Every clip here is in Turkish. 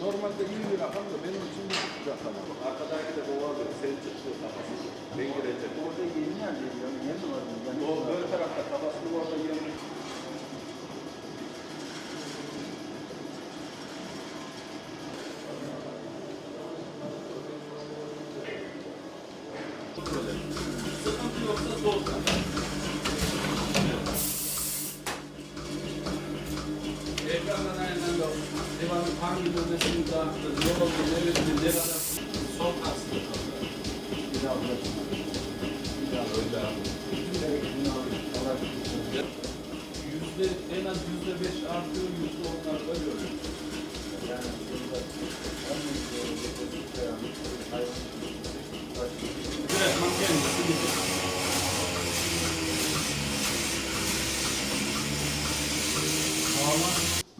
Normalde 100 lira falan da benim için bir lira tamam. Arkadaki de doğal diyor. Senin çıktığı tabasını. Ben gireceğim. Orada yeni yer değil. Yani yeni var. Yani o ön tarafta tabasını orada yeni. Sıkıntı yoksa sol tarafta. Hangi bölgesini dağıttı, ne oldu, ne bitti, ne kadar son aslında. bir daha orada. Bir daha. Allah Yüzde, en az yüzde beş artıyor, yüzde onlarda görüyoruz. yani burada en büyük doğru getirdik yani hayvan Direktman kendisi gidiyor.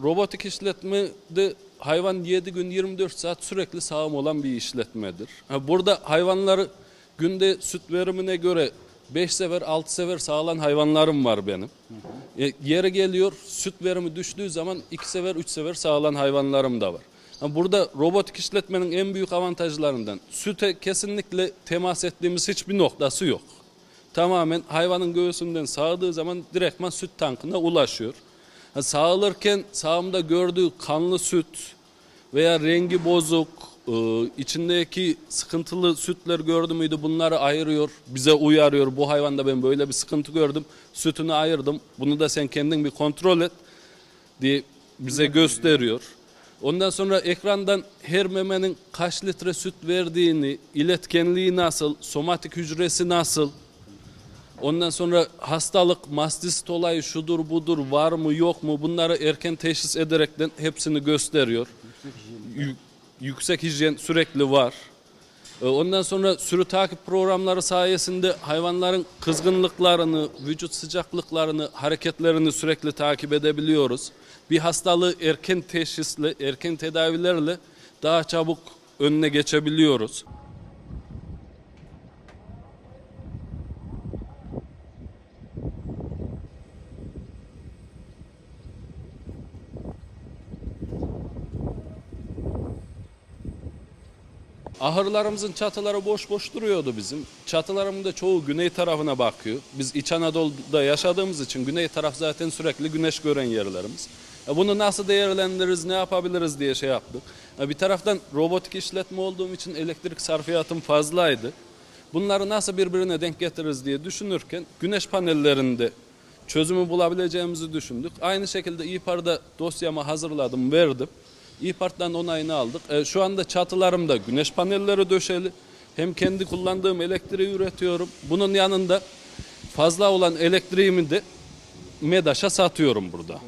Robotik işletmede hayvan 7 gün 24 saat sürekli sağım olan bir işletmedir. Burada hayvanları günde süt verimine göre 5 sefer 6 sefer sağlan hayvanlarım var benim. E, yeri geliyor süt verimi düştüğü zaman 2 sefer 3 sefer sağlan hayvanlarım da var. Burada robotik işletmenin en büyük avantajlarından süte kesinlikle temas ettiğimiz hiçbir noktası yok. Tamamen hayvanın göğsünden sağdığı zaman direktman süt tankına ulaşıyor. Ha, sağılırken sağımda gördüğü kanlı süt veya rengi bozuk, e, içindeki sıkıntılı sütler gördü müydü bunları ayırıyor, bize uyarıyor. Bu hayvanda ben böyle bir sıkıntı gördüm, sütünü ayırdım. Bunu da sen kendin bir kontrol et diye bize gösteriyor. Ondan sonra ekrandan her memenin kaç litre süt verdiğini, iletkenliği nasıl, somatik hücresi nasıl, Ondan sonra hastalık, mastistit olayı şudur budur var mı yok mu bunları erken teşhis ederekten hepsini gösteriyor. Yü- yüksek hijyen sürekli var. Ee, Ondan sonra sürü takip programları sayesinde hayvanların kızgınlıklarını, vücut sıcaklıklarını, hareketlerini sürekli takip edebiliyoruz. Bir hastalığı erken teşhisle, erken tedavilerle daha çabuk önüne geçebiliyoruz. Ahırlarımızın çatıları boş boş duruyordu bizim. Çatılarımın da çoğu güney tarafına bakıyor. Biz İç Anadolu'da yaşadığımız için güney taraf zaten sürekli güneş gören yerlerimiz. Ya Bunu nasıl değerlendiririz, ne yapabiliriz diye şey yaptık. Ya Bir taraftan robotik işletme olduğum için elektrik sarfiyatım fazlaydı. Bunları nasıl birbirine denk getiririz diye düşünürken güneş panellerinde çözümü bulabileceğimizi düşündük. Aynı şekilde İHPAR'da dosyamı hazırladım, verdim. İHPAR'dan onayını aldık. E, şu anda çatılarımda güneş panelleri döşeli. Hem kendi kullandığım elektriği üretiyorum. Bunun yanında fazla olan elektriğimi de MEDAŞ'a satıyorum burada.